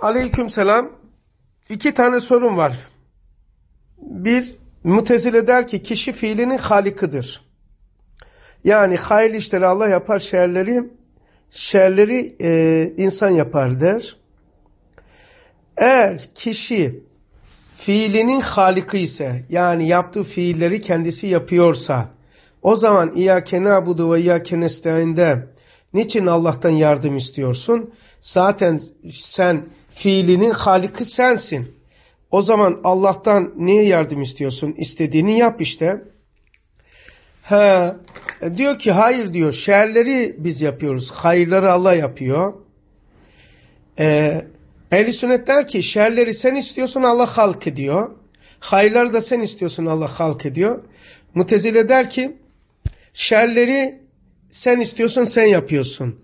Aleyküm selam. İki tane sorun var. Bir, mutezile der ki kişi fiilinin halikıdır. Yani hayırlı işleri Allah yapar, şerleri şerleri e, insan yapar der. Eğer kişi fiilinin haliki ise yani yaptığı fiilleri kendisi yapıyorsa o zaman İyyâke nâbudu ve İyyâke nestaîn'de niçin Allah'tan yardım istiyorsun? Zaten sen fiilinin haliki sensin. O zaman Allah'tan niye yardım istiyorsun? İstediğini yap işte. Ha, diyor ki hayır diyor şerleri biz yapıyoruz. Hayırları Allah yapıyor. Ee, Ehli sünnet der ki şerleri sen istiyorsun Allah halk ediyor. Hayırları da sen istiyorsun Allah halk ediyor. Mutezile der ki şerleri sen istiyorsun sen yapıyorsun.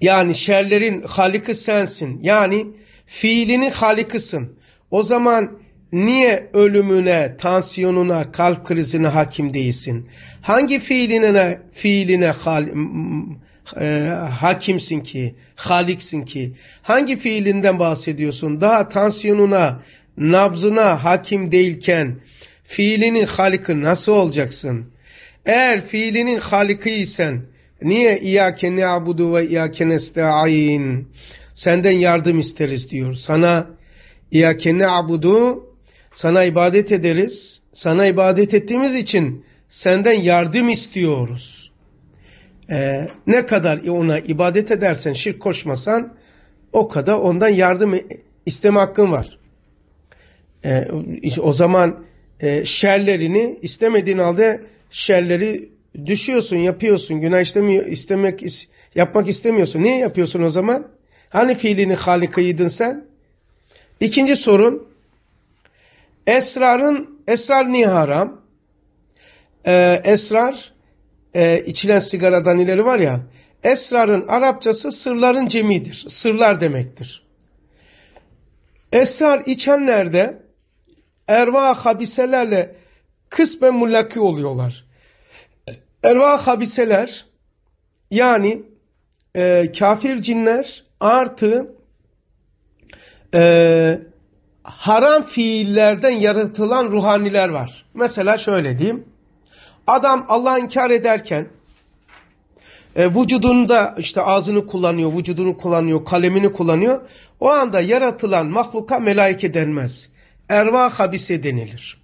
Yani şerlerin haliki sensin. Yani fiilinin halikısın. O zaman niye ölümüne, tansiyonuna, kalp krizine hakim değilsin? Hangi fiiline, fiiline hal, e, hakimsin ki, haliksin ki? Hangi fiilinden bahsediyorsun? Daha tansiyonuna, nabzına hakim değilken fiilinin haliki nasıl olacaksın? Eğer fiilinin halikiysen niye İyâke ne'abudu ve İyâke nesta'in senden yardım isteriz diyor. Sana İyâke ne'abudu sana ibadet ederiz. Sana ibadet ettiğimiz için senden yardım istiyoruz. Ee, ne kadar ona ibadet edersen, şirk koşmasan o kadar ondan yardım isteme hakkın var. Ee, o zaman e, şerlerini istemediğin halde şerleri düşüyorsun, yapıyorsun. Günah istemiyor, istemek, yapmak istemiyorsun. Niye yapıyorsun o zaman? Hani fiilini halikıydın sen? İkinci sorun, esrarın, esrar niye haram? Ee, esrar, e, içilen sigaradan ileri var ya, esrarın Arapçası sırların cemidir. Sırlar demektir. Esrar içenlerde erva habiselerle kısmen mullaki oluyorlar. Erva habiseler yani e, kafir cinler artı e, haram fiillerden yaratılan ruhaniler var. Mesela şöyle diyeyim. Adam Allah inkar ederken e, vücudunda işte ağzını kullanıyor, vücudunu kullanıyor, kalemini kullanıyor. O anda yaratılan mahluka melaike denmez. Erva habise denilir.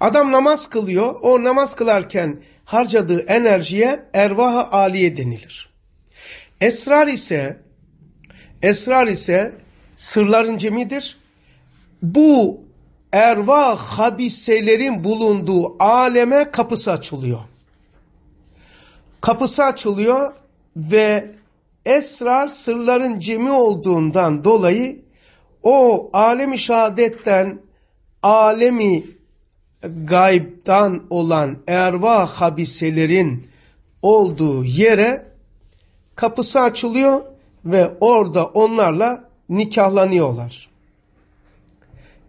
Adam namaz kılıyor. O namaz kılarken harcadığı enerjiye ervah aliye denilir. Esrar ise esrar ise sırların cemidir. Bu ervah habiselerin bulunduğu aleme kapısı açılıyor. Kapısı açılıyor ve esrar sırların cemi olduğundan dolayı o alemi şehadetten alemi gaybdan olan erva habiselerin olduğu yere kapısı açılıyor ve orada onlarla nikahlanıyorlar.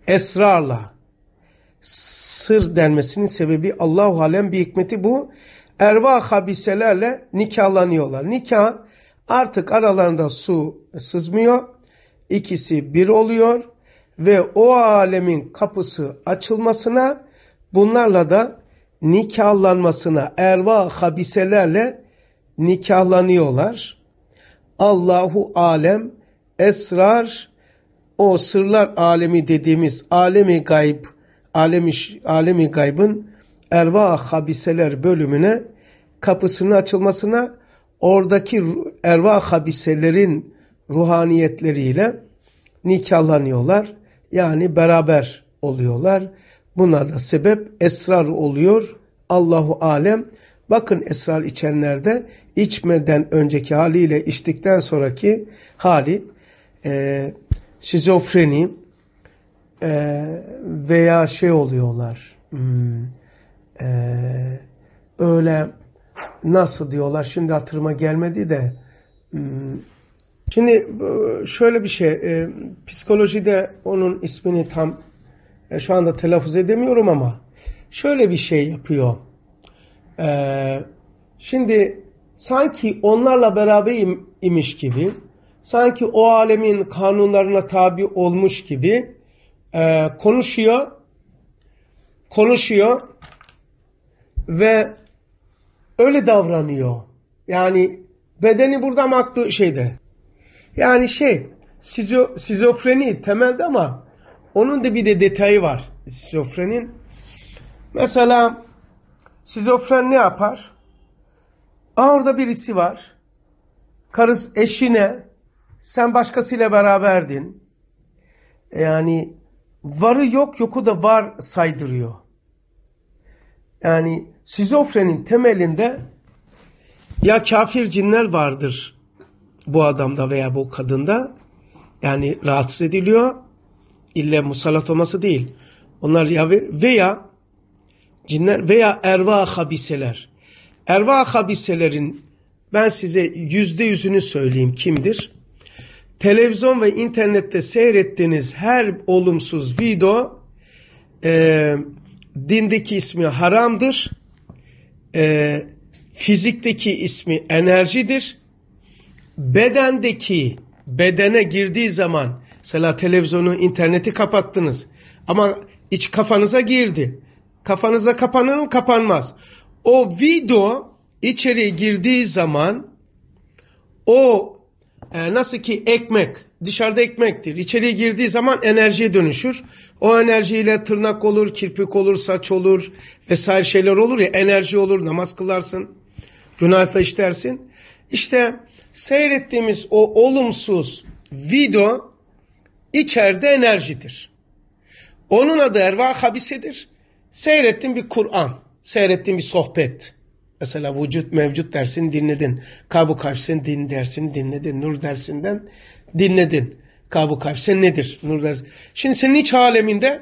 Esrarla. Sır denmesinin sebebi Allahu alem bir hikmeti bu. Erva habiselerle nikahlanıyorlar. Nikah artık aralarında su sızmıyor. İkisi bir oluyor ve o alemin kapısı açılmasına bunlarla da nikahlanmasına erva habiselerle nikahlanıyorlar. Allahu alem esrar o sırlar alemi dediğimiz alemi gayb alemi, alemi gaybın erva habiseler bölümüne kapısının açılmasına oradaki erva habiselerin ruhaniyetleriyle nikahlanıyorlar. Yani beraber oluyorlar. Buna da sebep esrar oluyor. Allahu alem. Bakın esrar içenlerde içmeden önceki haliyle içtikten sonraki hali e, şizofreni e, veya şey oluyorlar. Hmm, e, öyle nasıl diyorlar şimdi hatırıma gelmedi de hmm, şimdi e, şöyle bir şey e, psikolojide onun ismini tam e, şu anda telaffuz edemiyorum ama şöyle bir şey yapıyor. E, şimdi sanki onlarla beraber im, imiş gibi sanki o alemin kanunlarına tabi olmuş gibi e, konuşuyor, konuşuyor ve öyle davranıyor. Yani bedeni burada mı aklı şeyde. Yani şey, sizo, sizofreni temelde ama onun da bir de detayı var. Sizofrenin. Mesela sizofren ne yapar? Aa, orada birisi var. Karıs eşine sen başkasıyla beraberdin. Yani varı yok yoku da var saydırıyor. Yani sizofrenin temelinde ya kafir cinler vardır bu adamda veya bu kadında. Yani rahatsız ediliyor. İlle musallat olması değil. Onlar ya veya cinler veya erva habiseler. Erva habiselerin ben size yüzde yüzünü söyleyeyim kimdir? Televizyon ve internette seyrettiğiniz her olumsuz video e, dindeki ismi haramdır. E, fizikteki ismi enerjidir. Bedendeki bedene girdiği zaman mesela televizyonu, interneti kapattınız ama iç kafanıza girdi. Kafanızda kapanır mı? Kapanmaz. O video içeriye girdiği zaman o e, nasıl ki ekmek dışarıda ekmektir. İçeriye girdiği zaman enerjiye dönüşür. O enerjiyle tırnak olur, kirpik olur, saç olur vesaire şeyler olur ya enerji olur, namaz kılarsın, günah da işlersin. İşte seyrettiğimiz o olumsuz video içeride enerjidir. Onun adı erva habisedir. Seyrettin bir Kur'an, seyrettin bir sohbet. Mesela vücut mevcut dersini dinledin. Kabu kavsen din dersini dinledin. Nur dersinden dinledin. Kabu kavsen nedir? Nur dersi. Şimdi senin iç aleminde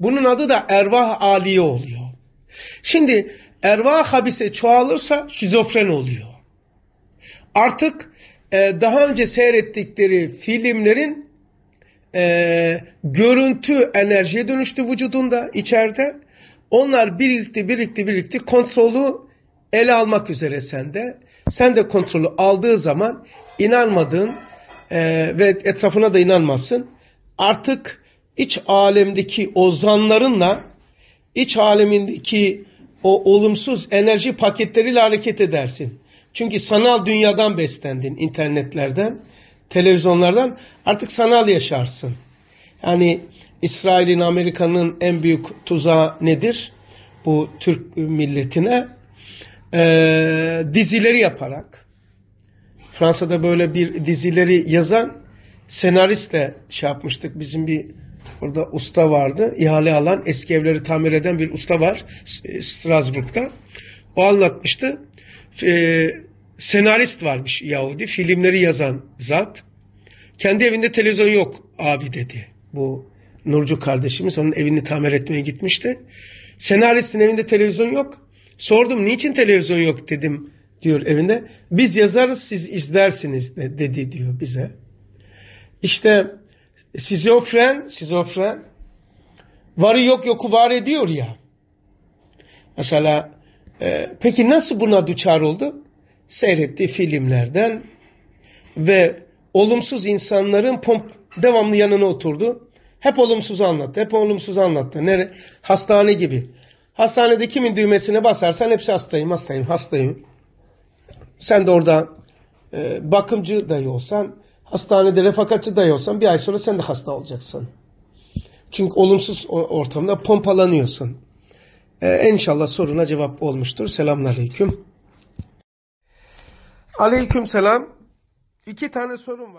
bunun adı da ervah aliye oluyor. Şimdi ervah habise çoğalırsa şizofren oluyor. Artık e, daha önce seyrettikleri filmlerin e, görüntü enerjiye dönüştü vücudunda, içeride. Onlar birlikte birlikte birlikte kontrolü ele almak üzere sende. Sen de kontrolü aldığı zaman inanmadığın e, ve etrafına da inanmazsın. Artık iç alemdeki ozanlarınla iç alemindeki o olumsuz enerji paketleriyle hareket edersin. Çünkü sanal dünyadan beslendin, internetlerden, televizyonlardan. Artık sanal yaşarsın. Yani İsrail'in, Amerika'nın en büyük tuzağı nedir? Bu Türk milletine e, dizileri yaparak Fransa'da böyle bir dizileri yazan senaristle şey yapmıştık. Bizim bir orada usta vardı. ihale alan, eski evleri tamir eden bir usta var Strasbourg'da. O anlatmıştı. E, senarist varmış Yahudi. Filmleri yazan zat. Kendi evinde televizyon yok abi dedi. Bu Nurcu kardeşimiz onun evini tamir etmeye gitmişti. Senaristin evinde televizyon yok. Sordum niçin televizyon yok dedim diyor evinde. Biz yazarız siz izlersiniz dedi diyor bize. İşte sizofren, sizofren varı yok yoku var ediyor ya. Mesela e, peki nasıl buna düçar oldu? Seyrettiği filmlerden ve olumsuz insanların pomp devamlı yanına oturdu. Hep olumsuz anlattı. Hep olumsuz anlattı. Nere? Hastane gibi. Hastanede kimin düğmesine basarsan hepsi hastayım, hastayım, hastayım. Sen de orada e, bakımcı dahi olsan, hastanede refakatçi dahi olsan bir ay sonra sen de hasta olacaksın. Çünkü olumsuz ortamda pompalanıyorsun. Ee, inşallah soruna cevap olmuştur. Selamun Aleyküm. Aleyküm selam. İki tane sorun var.